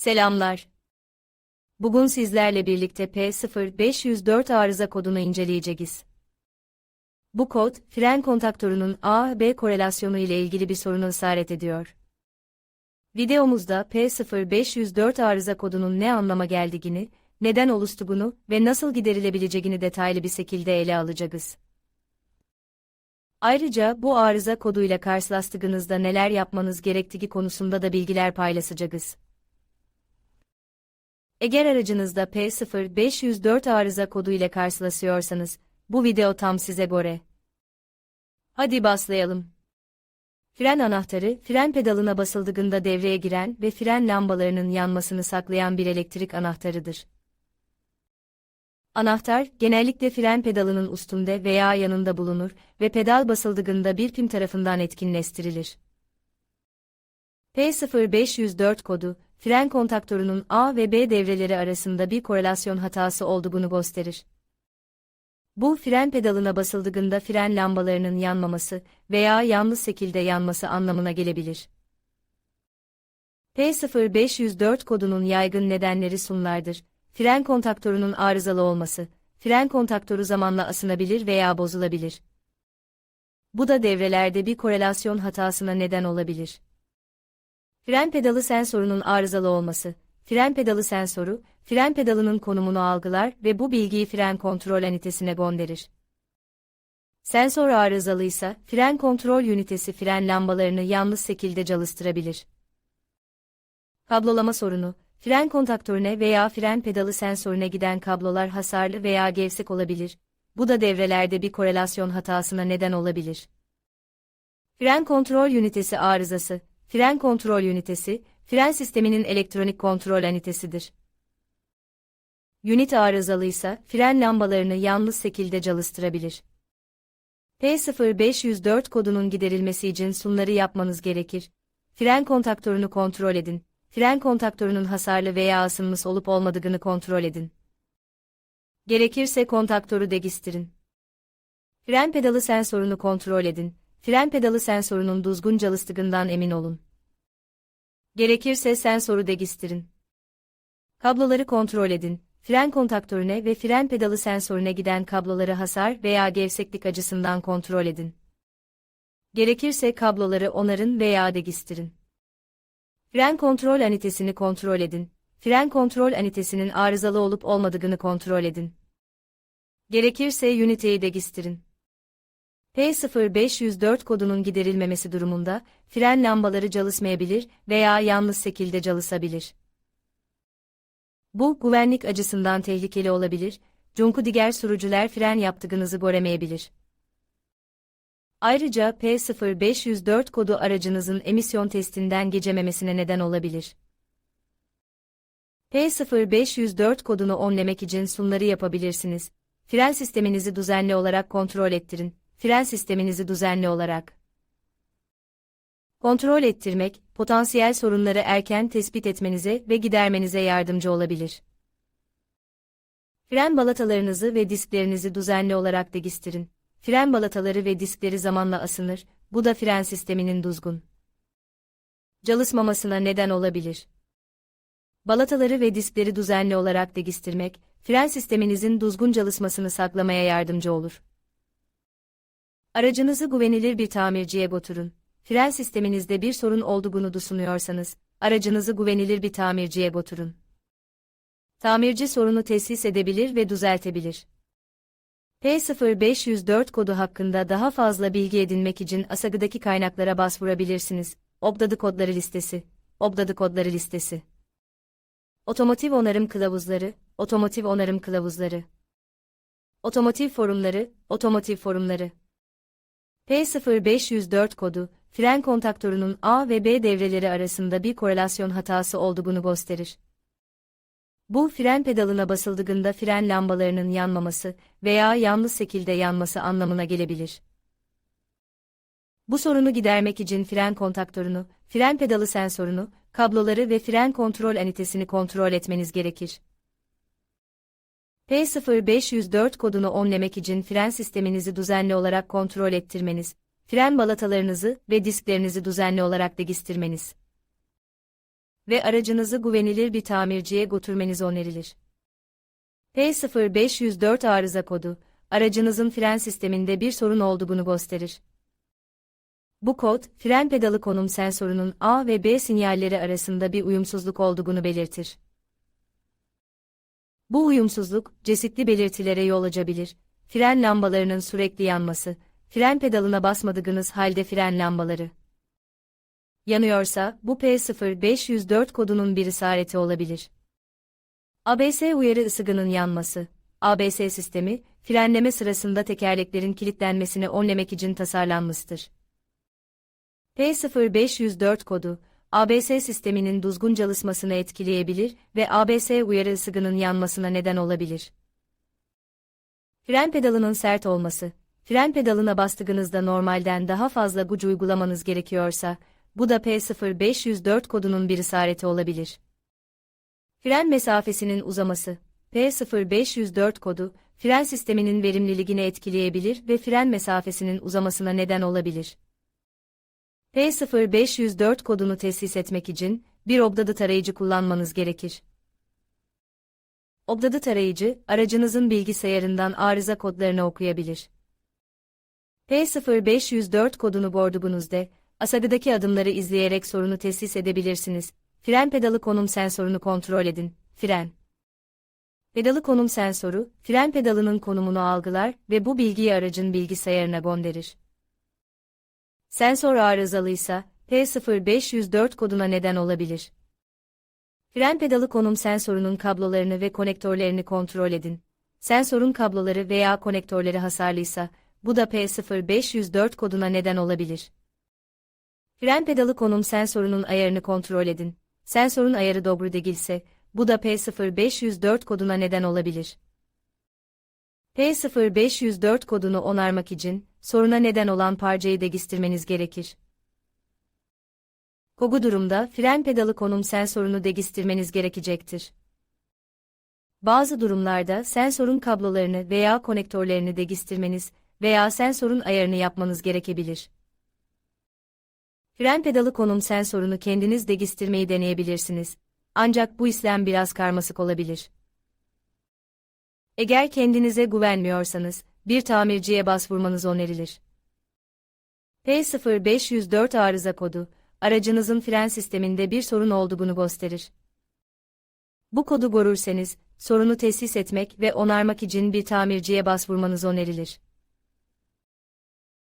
Selamlar. Bugün sizlerle birlikte P0504 arıza kodunu inceleyeceğiz. Bu kod, fren kontaktörünün A-B korelasyonu ile ilgili bir sorunu ısrar ediyor. Videomuzda P0504 arıza kodunun ne anlama geldiğini, neden oluştuğunu ve nasıl giderilebileceğini detaylı bir şekilde ele alacağız. Ayrıca bu arıza koduyla karşılaştığınızda neler yapmanız gerektiği konusunda da bilgiler paylaşacağız. Eğer aracınızda P0504 arıza kodu ile karşılaşıyorsanız, bu video tam size göre. Hadi başlayalım. Fren anahtarı, fren pedalına basıldığında devreye giren ve fren lambalarının yanmasını saklayan bir elektrik anahtarıdır. Anahtar, genellikle fren pedalının üstünde veya yanında bulunur ve pedal basıldığında bir pim tarafından etkinleştirilir. P0504 kodu, fren kontaktörünün A ve B devreleri arasında bir korelasyon hatası olduğunu gösterir. Bu fren pedalına basıldığında fren lambalarının yanmaması veya yanlış şekilde yanması anlamına gelebilir. P0504 kodunun yaygın nedenleri sunlardır. Fren kontaktörünün arızalı olması, fren kontaktörü zamanla asınabilir veya bozulabilir. Bu da devrelerde bir korelasyon hatasına neden olabilir. Fren pedalı sensörünün arızalı olması. Fren pedalı sensörü, fren pedalının konumunu algılar ve bu bilgiyi fren kontrol ünitesine gönderir. Sensör arızalıysa, fren kontrol ünitesi fren lambalarını yanlış şekilde çalıştırabilir. Kablolama sorunu, fren kontaktörüne veya fren pedalı sensörüne giden kablolar hasarlı veya gevşek olabilir. Bu da devrelerde bir korelasyon hatasına neden olabilir. Fren kontrol ünitesi arızası, Fren kontrol ünitesi, fren sisteminin elektronik kontrol ünitesidir. Ünite arızalıysa, fren lambalarını yanlış şekilde çalıştırabilir. P0504 kodunun giderilmesi için sunları yapmanız gerekir. Fren kontaktörünü kontrol edin. Fren kontaktörünün hasarlı veya asılmış olup olmadığını kontrol edin. Gerekirse kontaktörü degistirin. Fren pedalı sensörünü kontrol edin fren pedalı sensörünün düzgün çalıştığından emin olun. Gerekirse sensörü degistirin. Kabloları kontrol edin. Fren kontaktörüne ve fren pedalı sensörüne giden kabloları hasar veya gevşeklik açısından kontrol edin. Gerekirse kabloları onarın veya degistirin. Fren kontrol anitesini kontrol edin. Fren kontrol anitesinin arızalı olup olmadığını kontrol edin. Gerekirse üniteyi degistirin. P0504 kodunun giderilmemesi durumunda, fren lambaları çalışmayabilir veya yanlış şekilde çalışabilir. Bu, güvenlik açısından tehlikeli olabilir, çünkü diğer sürücüler fren yaptığınızı göremeyebilir. Ayrıca P0504 kodu aracınızın emisyon testinden geçememesine neden olabilir. P0504 kodunu onlemek için sunları yapabilirsiniz. Fren sisteminizi düzenli olarak kontrol ettirin fren sisteminizi düzenli olarak kontrol ettirmek, potansiyel sorunları erken tespit etmenize ve gidermenize yardımcı olabilir. Fren balatalarınızı ve disklerinizi düzenli olarak degistirin. Fren balataları ve diskleri zamanla asınır, bu da fren sisteminin düzgün çalışmamasına neden olabilir. Balataları ve diskleri düzenli olarak degistirmek, fren sisteminizin düzgün çalışmasını saklamaya yardımcı olur. Aracınızı güvenilir bir tamirciye götürün. Fren sisteminizde bir sorun olduğunu düşünüyorsanız, aracınızı güvenilir bir tamirciye götürün. Tamirci sorunu tesis edebilir ve düzeltebilir. P0504 kodu hakkında daha fazla bilgi edinmek için aşağıdaki kaynaklara başvurabilirsiniz. Obdadı kodları listesi, Obdadı kodları listesi. Otomotiv onarım kılavuzları, otomotiv onarım kılavuzları. Otomotiv forumları, otomotiv forumları. P0504 kodu, fren kontaktörünün A ve B devreleri arasında bir korelasyon hatası olduğunu gösterir. Bu fren pedalına basıldığında fren lambalarının yanmaması veya yanlış şekilde yanması anlamına gelebilir. Bu sorunu gidermek için fren kontaktörünü, fren pedalı sensörünü, kabloları ve fren kontrol anitesini kontrol etmeniz gerekir. P0504 kodunu onlemek için fren sisteminizi düzenli olarak kontrol ettirmeniz, fren balatalarınızı ve disklerinizi düzenli olarak degistirmeniz ve aracınızı güvenilir bir tamirciye götürmeniz önerilir. P0504 arıza kodu, aracınızın fren sisteminde bir sorun olduğunu gösterir. Bu kod, fren pedalı konum sensörünün A ve B sinyalleri arasında bir uyumsuzluk olduğunu belirtir. Bu uyumsuzluk, çeşitli belirtilere yol açabilir. Fren lambalarının sürekli yanması, fren pedalına basmadığınız halde fren lambaları yanıyorsa, bu P0504 kodunun bir işareti olabilir. ABS uyarı ısıgının yanması, ABS sistemi, frenleme sırasında tekerleklerin kilitlenmesini önlemek için tasarlanmıştır. P0504 kodu, ABS sisteminin düzgün çalışmasını etkileyebilir ve ABS uyarı ısıgının yanmasına neden olabilir. Fren pedalının sert olması, fren pedalına bastığınızda normalden daha fazla güç uygulamanız gerekiyorsa, bu da P0504 kodunun bir işareti olabilir. Fren mesafesinin uzaması, P0504 kodu, fren sisteminin verimliliğini etkileyebilir ve fren mesafesinin uzamasına neden olabilir. P0504 kodunu tesis etmek için, bir obdadı tarayıcı kullanmanız gerekir. Obdadı tarayıcı, aracınızın bilgisayarından arıza kodlarını okuyabilir. P0504 kodunu bordugunuzda, asagıdaki adımları izleyerek sorunu tesis edebilirsiniz. Fren pedalı konum sensörünü kontrol edin. Fren. Pedalı konum sensörü, fren pedalının konumunu algılar ve bu bilgiyi aracın bilgisayarına gönderir. Sensör arızalıysa, P0504 koduna neden olabilir. Fren pedalı konum sensörünün kablolarını ve konektörlerini kontrol edin. Sensörün kabloları veya konektörleri hasarlıysa, bu da P0504 koduna neden olabilir. Fren pedalı konum sensörünün ayarını kontrol edin. Sensörün ayarı doğru değilse, bu da P0504 koduna neden olabilir. P0504 kodunu onarmak için, soruna neden olan parçayı değiştirmeniz gerekir. Bu durumda fren pedalı konum sensörünü değiştirmeniz gerekecektir. Bazı durumlarda sensörün kablolarını veya konektörlerini değiştirmeniz veya sensörün ayarını yapmanız gerekebilir. Fren pedalı konum sensörünü kendiniz değiştirmeyi deneyebilirsiniz. Ancak bu işlem biraz karmaşık olabilir. Eğer kendinize güvenmiyorsanız, bir tamirciye başvurmanız önerilir. P0504 arıza kodu, aracınızın fren sisteminde bir sorun olduğunu gösterir. Bu kodu görürseniz, sorunu tesis etmek ve onarmak için bir tamirciye başvurmanız önerilir.